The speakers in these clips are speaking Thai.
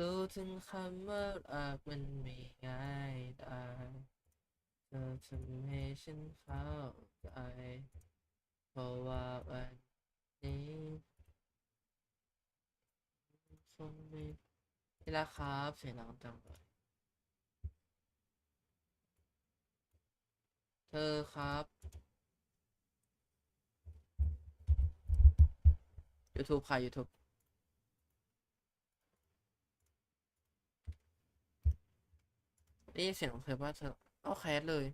รู้ถึงคำว่ารักมันไม่ง่ายได้เธอทำให้ฉันเข้าใจเพราะว่าวันนี้คงไม่ที่รักครับเสียงดังจังเลยเธอครับ YouTube ค่ะ YouTube ได้ยินเสียงของเธอว่าเธอเอาแคสเลย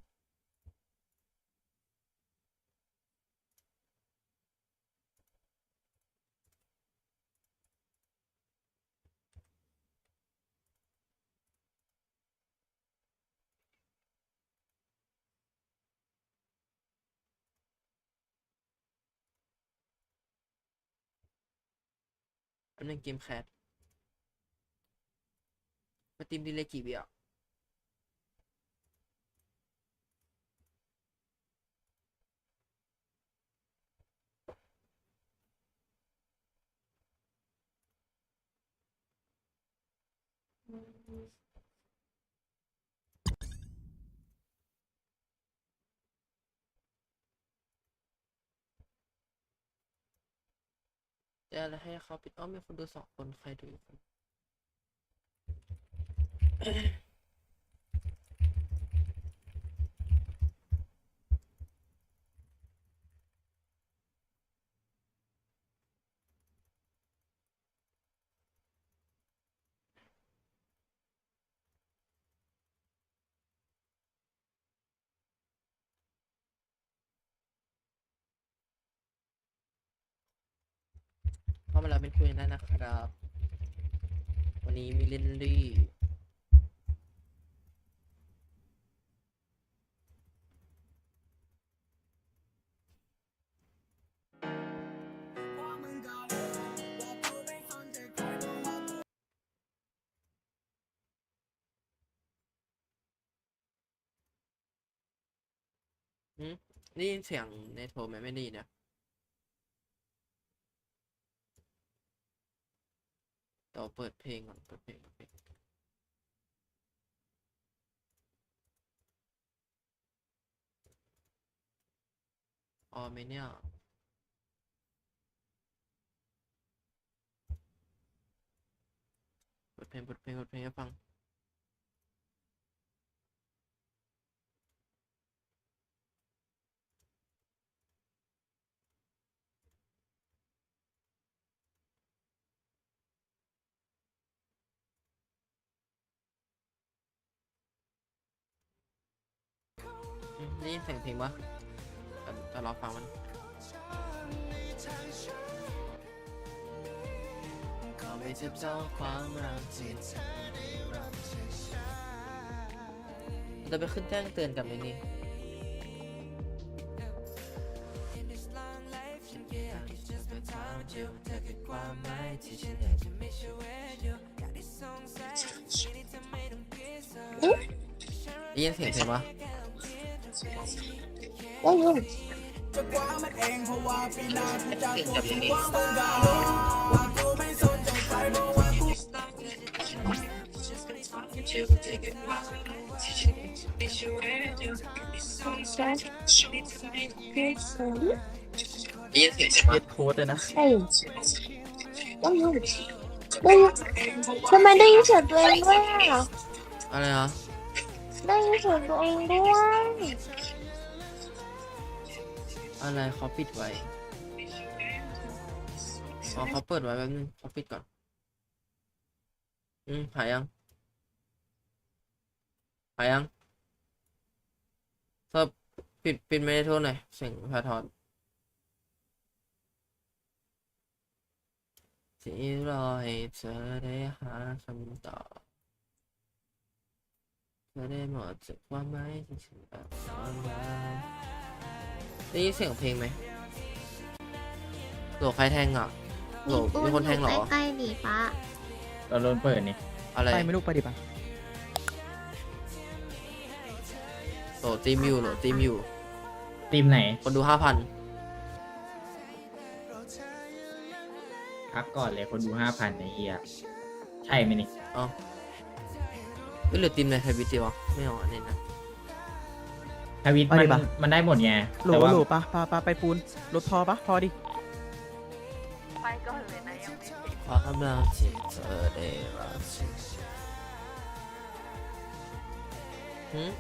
อันนึงเกมแคสสตรีมดีเลยกี่วิอะ จะอะไรให้เขาปิดอ้อมมีคนดูสองคนใครดูอีกคน เป็นคุยกันได้นะครับ วันนี้มีเล่นลี่หืมได้ยินเสียงในโทรไหมไม่ได้ยินนะต่อเปิดเพลงก่อนเปิดเพลงเปิดเพลงออไหมเนี่ยเปิดเพลงเปิดเพลงเปิดเพลงให้ฟัง ได้ยินเสียงเพลงปะแต่แต่รอฟังมันขอไม่เจ็บเจ้าความรักที่เธอได้รับจากฉันเราไปขึ้นแจ้งเตือนกับไอ้นี่ได้ยินเสียงเพลงปะ ได้ยินได้ยินเสียงเพลงปะเย็ดโค้ดเลยนะได้ยินได้ยินได้ยินทำไมได้ยินเสียงตัวเองด้วยอะอะไรนะ ได้ยินเสียงตัวเองด้วย อะไรเขาปิดไว้อ๋อเขาเปิดไว้แป๊บนึงเขาปิดก่อน อืมหายยังหายยังเธอปิดปิดไม่ได้โทษหน่อยเสียงสะท้อนที่รอให้เธอได้หาคำตอบ เธอได้หมดจากความหมายที่ฉันแบบสอนมาได้ยินเสียงเพลงไหมโหลใครแทงอะโหลมีคนแทงเหรอใกล้ๆดิป้าเราโดนเปิดนี่อะไรไปไม่รู้ไปดิปะโหลตีมอยู่โหลตีมอยู่ทีมไหน คนดูห้าพันพักก่อนเลยคนดูห้าพันไอ้เหี้ยใช่ไหมนี่เอ้าเอ้ยหรือติมในไทยวิดีวะไม่เอาอันนี้นะทวิตเอามัดินปะ มันได้หมดไงโหลแต่ว่าโหลปะปะปะไปปูนรถพอปะพอดิ ไปก่อนเลยนะยังไม่เสร็จความรักที่เธอได้รักฉันหืม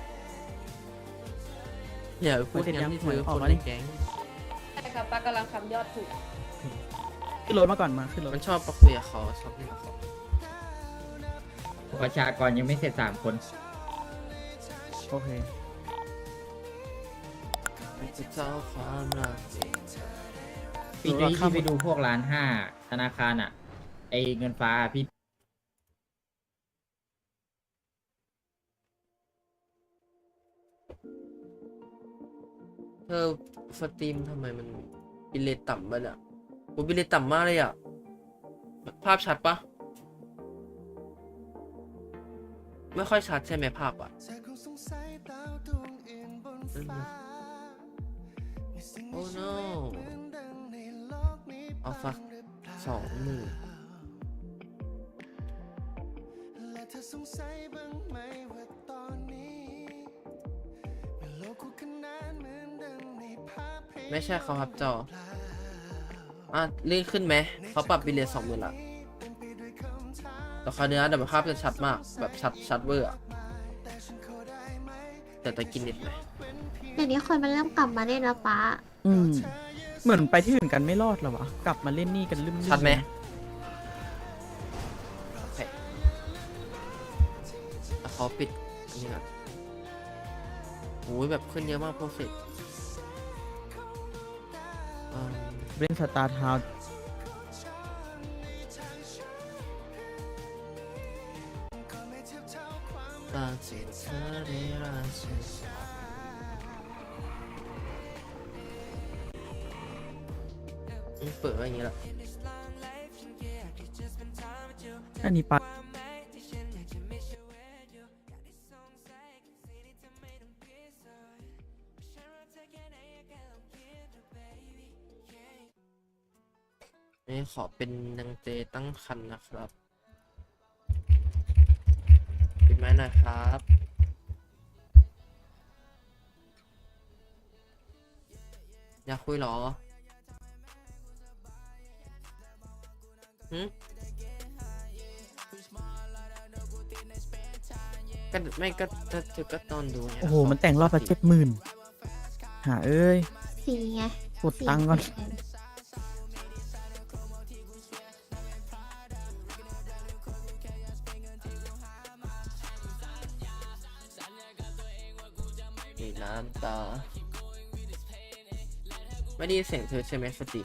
อย่าไปพูดงั้นที่เธอคนในแก๊งใช่ครับป้ากำลังทำยอดถูกขึ้นรถมาก่อนมาขึ้นรถมันชอบประคุยกับเขาชอบเล่นกับเขา ประชากรยังไม่เสร็จสามคน โอเคมันจะเจ้าความรักที่พี่ดูที่ราคาที่ไปดูพวกร้านห้าธนาคารอะ ไอเงินฟ้าอะพี่เธอสตรีมทำไมมันบิลเลตต่ำบ้เนี่ยโอ้บิลเลตต่ำมากเลยอะ ภาพชัดปะ ไม่ค่อยชัดใช่ไหมภาพอะโอ้ no เอาสักสองหมื่นไม่ใช่เขาครับจออะลื่นขึ้นไหมเขาปรับบิลเลตสองหมื่นละ แต่คราวนี้นะแต่ภาพจะชัดมากแบบชัดชัดเวอร์อะแต่จะกินนิดไหมเดี๋ยวนี้คนมันเริ่มกลับมาเล่นแล้วป้าอืมเหมือนไปที่อื่นกันไม่รอดหรอวะ กลับมาเล่นนี่กันลืมๆชัดไหมโอเคแต่เขาปิดอันนี้ก่อนโอ้ยแบบขึ้นเยอะมากโปรเฟสเล่นสตาร์ทาว ตาจิตเธอได้รักฉันอืมเปิดไว้อย่างนี้แหละอันนี้ปะนี่ขอเป็นนางเจตั้งคันนะครับ ไม้หน่อยครับ อยากคุยเหรอหืมก็ไม่ก็ก็ก็ก็ตอนดูไงโอ้โห มันแต่งรอบละเจ็ดหมื่นหาเอ้ย สีไง กดตังค์ก่อนมีีน้ำตา ไม่ได้ยินเสียงเธอใช่ไหมสติ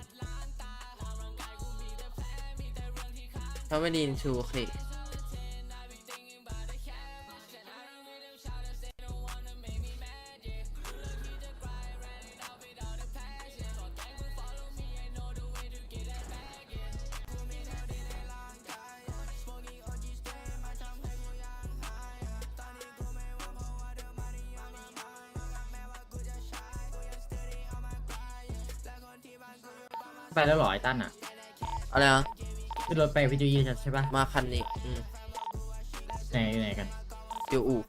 ถ้าไม่ได้ยินชูโอเค ไปแล้วเหรอไอ้ตั้นอะอะไรนะขึ้นรถไปวิดีโอใช่ปะมาคันนี้อืมไหนอยู่ไหนกันเดี๋ยวอู่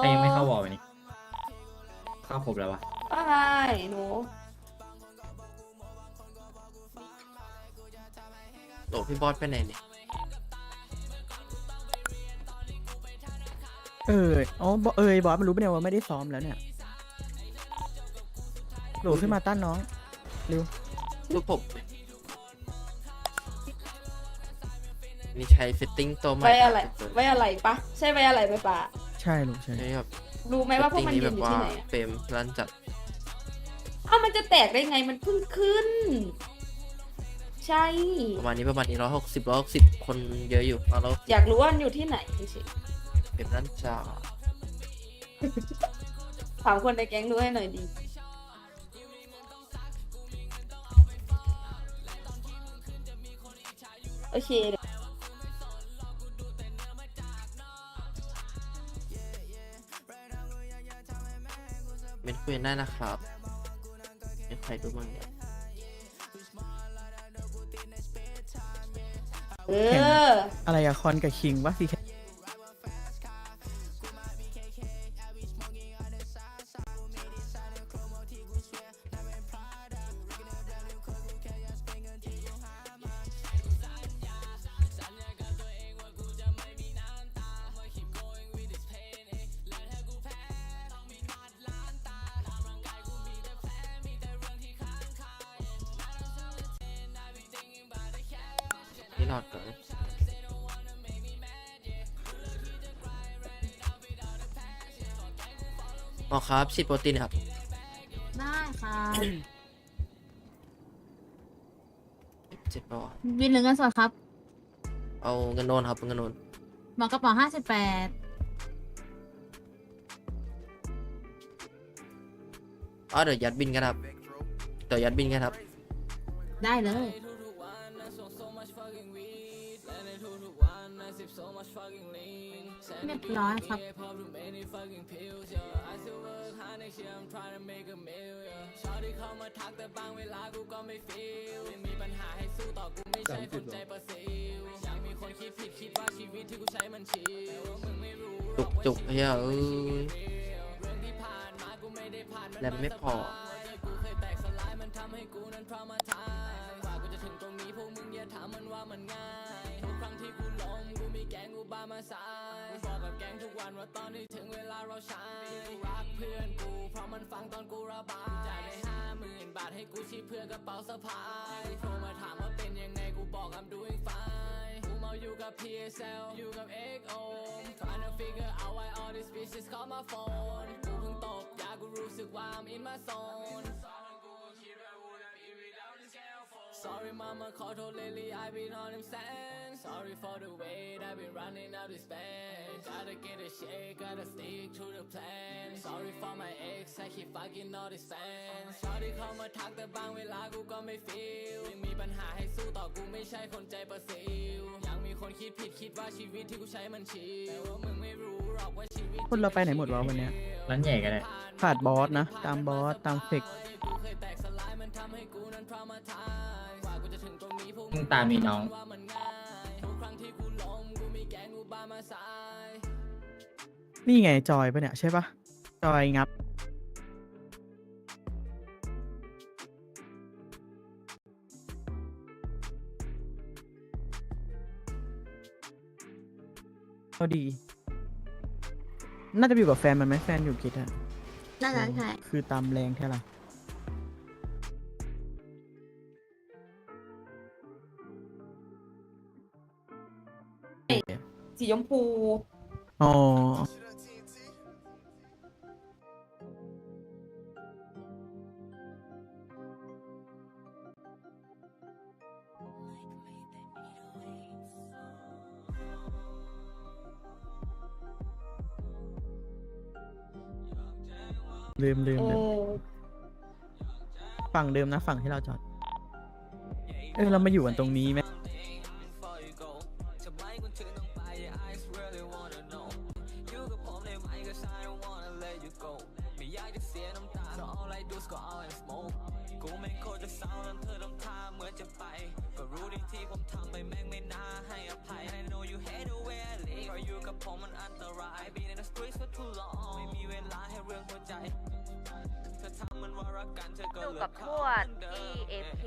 ใครยังไม่เข้าวอลไปนี่เข้าครบแล้ววะใช่หนูโหลพี่บอสไปไหนเนี่ย เอออ๋อบอเอยบอสมันรู้ปะเนี่ยว่าไม่ได้ซ้อมแล้วเนี่ยโหลขึ้นมาต้านน้องรูปผมนี่ใช้ฟิตติ้งตัวใหม่ไว้อะไรสุดๆไว้อะไรปะใช่ไว้อะไรไหมปะใช่ลูกใช่ใช้แบบรู้ไหมว่าพวกมันฟิตยืติ้นงอยู่แบบว่าที่ไหนอะเฟรมรันจัดอ้าวมันจะแตกได้ไงมันเพิ่งขึ้น ใช่ ประมาณนี้ประมาณนี้ร้อยหกสิบร้อยหกสิบคนเยอะอยู่แล้วอยากรู้ว่ามันอยู่ที่ไหนเฉย เฟรมรันจัดๆถามคนในแก๊งดูให้หน่อยดี โอเคเดี๋ยวเป็นคุยกันได้นะครับครดูมั่งเนี่ยเออ อะไรอะคอนกับคิงวะสินี่ รอดก่อนอ๋อครับฉีดโปรตีนครับ ได้ค่ะเจ็บปะวะบินหรือเงินสดครับเอาเงินโอนครับเงินโอนหมอกระเป๋าห้าสิบแปดอ๋อเดี๋ยวยัดบินกันครับ เดี๋ยวยัดบินกันครับ ได้เลย เรียบร้อยครับจุกจุกเฮียเอ้ยแรม ว่ามาสายบอกกับแกงทุกวันว่าตอนนี้ถึงเวลาเราใช้รักเพื่อนกูเพราะมันฟังตอนกูระบายจ่ายไปห้าหมื่นบาทให้กูชี้เพื่อนกระเป๋าสะพายโทรมาถามว่าเป็นยังไงกูบอกกับดูอีกฝ่ากูเมาอยู่กับ PSL อยู่กับ XO Trying to figure out why all these bitches call my phone กูเพิ่งตกยากูรู้สึกว่า I'm in my zone ษ lately I've been on them stand Sorry for the wait I've been running out this band Gotta get a shake Gotta stick to the plan Sorry for my ex I keep fucking all these fans Sorry เข้ามาทักแต่บางเวลากูก็ไม่ feel ยังมีปัญหาให้สู้ต่อกูไม่ใช่คนใจประสิวยังมีคนคิดผิดคิดว่าชีวิตที่กูใช้มันชิลแต่ว่ามึงไม่รู้หรอกว่าชีวิต คนเราไปไหนหมดวะวันเนี้ยร้านใหญ่กันเลยขาดบอสนะ ตามบอสตามเฟกมึ งตามมีน้อง นี่ไงจอยปะเนี่ยใช่ปะจอยงับก็ดี น่าจะไปอยู่กับแฟนมันไหมแฟนอยู่กิจอะน่าจะใช่ คือตามแรงแค่ละ สีชมพู อ๋อ ลืมลืมเอลืมอ ฝั่งเดิมนะฝั่งที่เราจอด เออ เรามาอยู่กันตรงนี้ไหม อยู่กับทวดที่เอพ